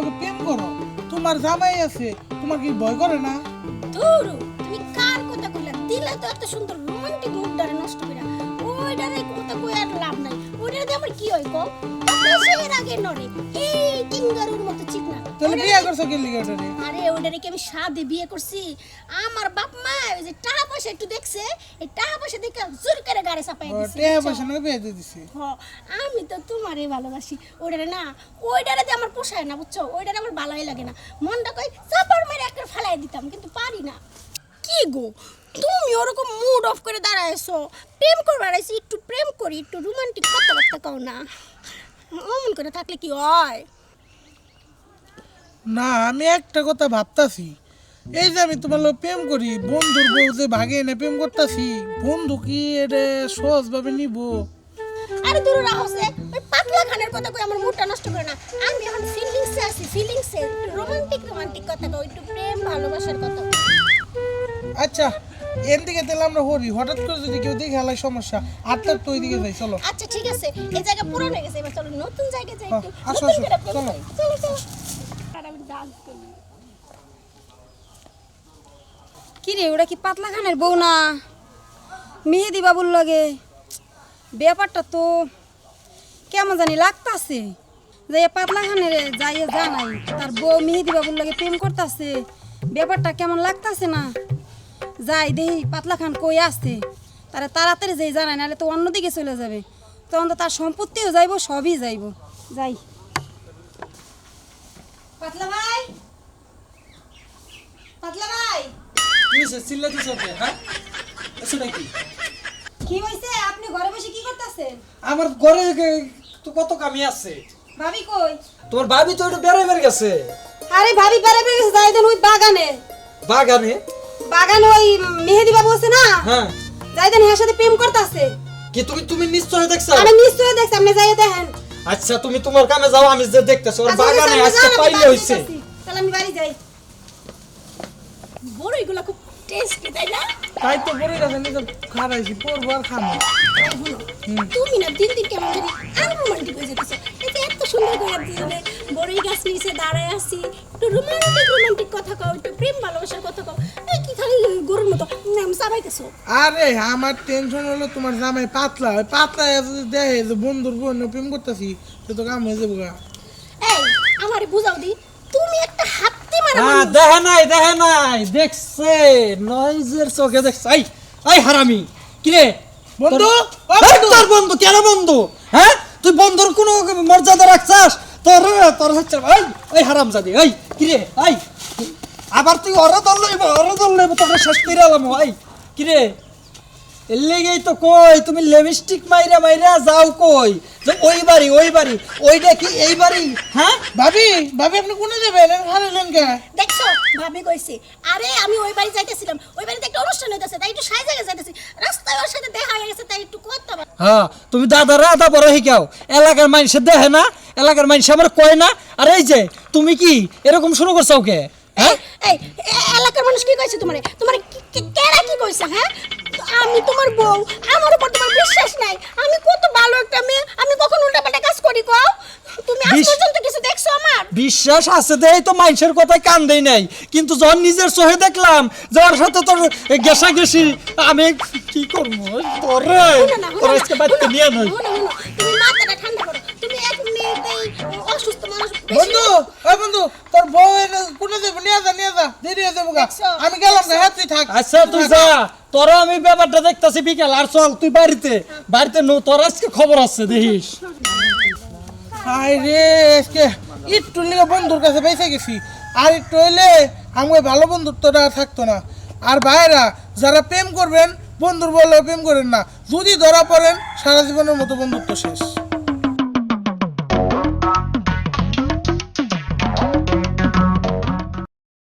লোকে প্রেম করো। তোমার জামাই আছে, তোমার কি ভয় করে না? ধুরু, তুমি কার কথা কইলা? দিলে তো এত সুন্দর রোমান্টিক নষ্ট কইরা। কথা কই আর লাভ কি হয় আগে নরে এই টিঙ্গারুর মতো চিকনা তাহলে বিয়ে করছ কি লিগে ওটারে আরে ওইটারে কি আমি সাদে বিয়ে করছি? আমার বাপ মা ওই যে টাকা পয়সা একটু দেখছে এই টাকা পয়সা দেখে জোর করে গাড়ি চাপাই দিছে বুঝছ? পয়সা না বিয়ে দিয়ে দিছি আমি তো তোমারে ভালোবাসি। ওইটারে না ওইটারে দিয়ে আমার পোষায় না বুঝছ? ওইটারে আমার ভালোই লাগে না। মনটা কই চাপার মেরে একটা ফেলাই দিতাম কিন্তু পারি না। কি গো? তুমি ওরকম মুড অফ করে দাঁড়াইছো। প্রেম করবার আইছি একটু প্রেম করি একটু রোমান্টিক কথাবার্তা কও না। অমন করে থাকলে কি হয়? না আমি একটা কথা ভাবতাছি। এই যে আমি তোমার লোক প্রেম করি বন্ধুর বউ যে ভাগে এনে প্রেম করতাছি বন্ধু কি এটা সহজ ভাবে নিব? আরে দূর রাহসে ওই পাতলা খানের কথা কই আমার মুডটা নষ্ট করে না। আমি এখন ফিলিংসে আছি ফিলিংসে রোমান্টিক রোমান্টিক কথা কও একটু প্রেম ভালোবাসার কথা। আচ্ছা এর দিকে তাহলে আমরা হরি। হঠাৎ করে যদি কেউ দেখে হালাই সমস্যা আটটার তো ওই দিকে যাই চলো। আচ্ছা ঠিক আছে। এই জায়গা পুরনো হয়ে গেছে এবার চলো নতুন জায়গায় যাই হ্যাঁ, একটু আসো, আসো, চলো। চলো চলো। আর আমি ডান্স করি কি রে ওটা কি পাতলা খানের বউ না? মেহেদি বাবুর লাগে। ব্যাপারটা তো কেমন জানি লাগতাছে। যে পাতলা খানের যাইয়ে জানাই তার বউ মেহেদি বাবুর লাগে প্রেম করতেছে। ব্যাপারটা কেমন লাগতাছে না? যাই দেহি পাতলা খান কই আসছে? তারা তাড়াতাড়ি যেই জানাই নাহলে তো অন্যদিকে চলে যাবে। তখন তো তার সম্পত্তিও যাইব সবই যাইব। যাই। পাতলা ভাই? পাতলা ভাই? কি হ্যাঁ? আপনি ঘরে বসে কি করতেছেন? আমার ঘরে তো কত কামি আছে। ভাবি কই? তোমার ভাবি তো একটু গেছে। আরে ভাবি গেছে যাই দেন ওই বাগানে। বাগানে? বাগানে ওই মেহেদি বাবু আছে না? হ্যাঁ। যাই দেন এর সাথে প্রেম করতেছে। কি তুমি তুমি নিশ্চয় দেখছ? আমি নিশ্চয়ই দেখছি আপনি যাই দেখেন। আচ্ছা তুমি তোমার কামে যাও আমি যে দেখতেছি ওর আচ্ছা, বাগানে আজকে পাইলে হইছে। তাহলে আমি বাড়ি যাই। বড় এগুলো খুব টেস্টি তাই না? তাই তো বড় গেছে নিজে খারাইছি পরবো আর হলো, তুমি না দিন দিন কেমন জানি আনরোমান্টিক হয়ে যেতেছো এই যে এত সুন্দর করে দুজনে বড়ই গাছ নিচে দাঁড়ায় আছি একটু রোমান্টিক রোমান্টিক কথা কও একটু প্রেম ভালোবাসার কথা কও। চাবাইতেছো আরে আমার টেনশন হলো তোমার জামাই পাতলা। ওই পাতলা যদি দেখে যে বন্ধুর বোন প্রেম করতেছি তো তো কাম হয়ে যাব গা। এই আমারে বুঝাও দি তুমি একটা হাত্তি মারা হ্যাঁ মানুষ। দেখে নাই দেখে নাই দেখছে নয়জের চোখে দেখছে। আই আই হারামি কি? রে বন্ধু, তোর- বন্ধু! তোর বন্ধু? কেন বন্ধু? হ্যাঁ? তুই বন্ধুর কোনো মর্যাদা রাখছাস? তোর তোর হচ্ছে এই এই হারাম জাদি এই কি রে এই। আবার তুই অরা দল লইব অরা দল লইব তোকে শেষ করে আলাম এই। কি রে এর লেগেই তো কই? তুমি লিপস্টিক মাইরা মাইরা যাও কই? যে ওই বাড়ি ওই বাড়ি। ওইটা কি এই বাড়ি? হ্যাঁ? ভাবি ভাবি আপনি কোনে যাবেন? হারাইলেন কে? দেখছ ভাবি কইছে আরে আমি ওই বাড়ি যাইতেছিলাম। ওই বাড়িতে একটা অনুষ্ঠান হইতেছে তাই একটু সাই জায়গায় যাইতেছি রাস্তায় ওর সাথে দেখা হয়ে গেছে তাই একটু কথা বল হ্যাঁ তুমি দাদারা আদা বড় শিখাও। এলাকার মানুষে দেখে না এলাকার মানুষ আমার কয় না। আর এই যে তুমি কি এরকম শুরু করছ ওকে? হ্যাঁ? এই এ- এলাকার মানুষ কি কইছে তোমারে? তোমারে কেরা কি কইছে হ্যাঁ? আমি তোমার বউ আমার উপর তোমার বিশ্বাস নাই। আমি কত ভালো একটা মেয়ে আমি কখন উল্টাপাল্টা কাজ করি কও? তুমি আজ পর্যন্ত কিছু দেখছ আমার? বিশ্বাস আছে দেই তো মানুষের কথায় কান দেই নাই। কিন্তু যখন নিজের চোখে দেখলাম যাওয়ার সাথে তোর গেসা গেছি আমি কি করব? তোরে তোর আজকে বাড়িতে নিয়ে নই তুমি মাথাটা ঠান্ডা করো। তুমি এক মিনিটেই অসুস্থ মানুষ বন্ধু ওই বন্ধু তোর বউ এনে কোনে যাব নিয়ে যা নিয়ে যা দেরি হয়ে যাব আমি গেলাম না হ্যাঁ তুই থাক। আচ্ছা তুই যা। তোরা আমি ব্যাপারটা দেখতাছি বিকেল আর চল তুই বাড়িতে বাড়িতে নো তোর আজকে খবর আছে দেখিস। হাই রে আজকে একটু লিগে বন্ধুর কাছে বেঁচে গেছি। আর একটু হইলে আমি ভালো বন্ধুত্বটা থাকতো না। আর ভাইরা যারা প্রেম করবেন বন্ধুর বলে প্রেম করেন না। যদি ধরা পড়েন সারা জীবনের মতো বন্ধুত্ব শেষ।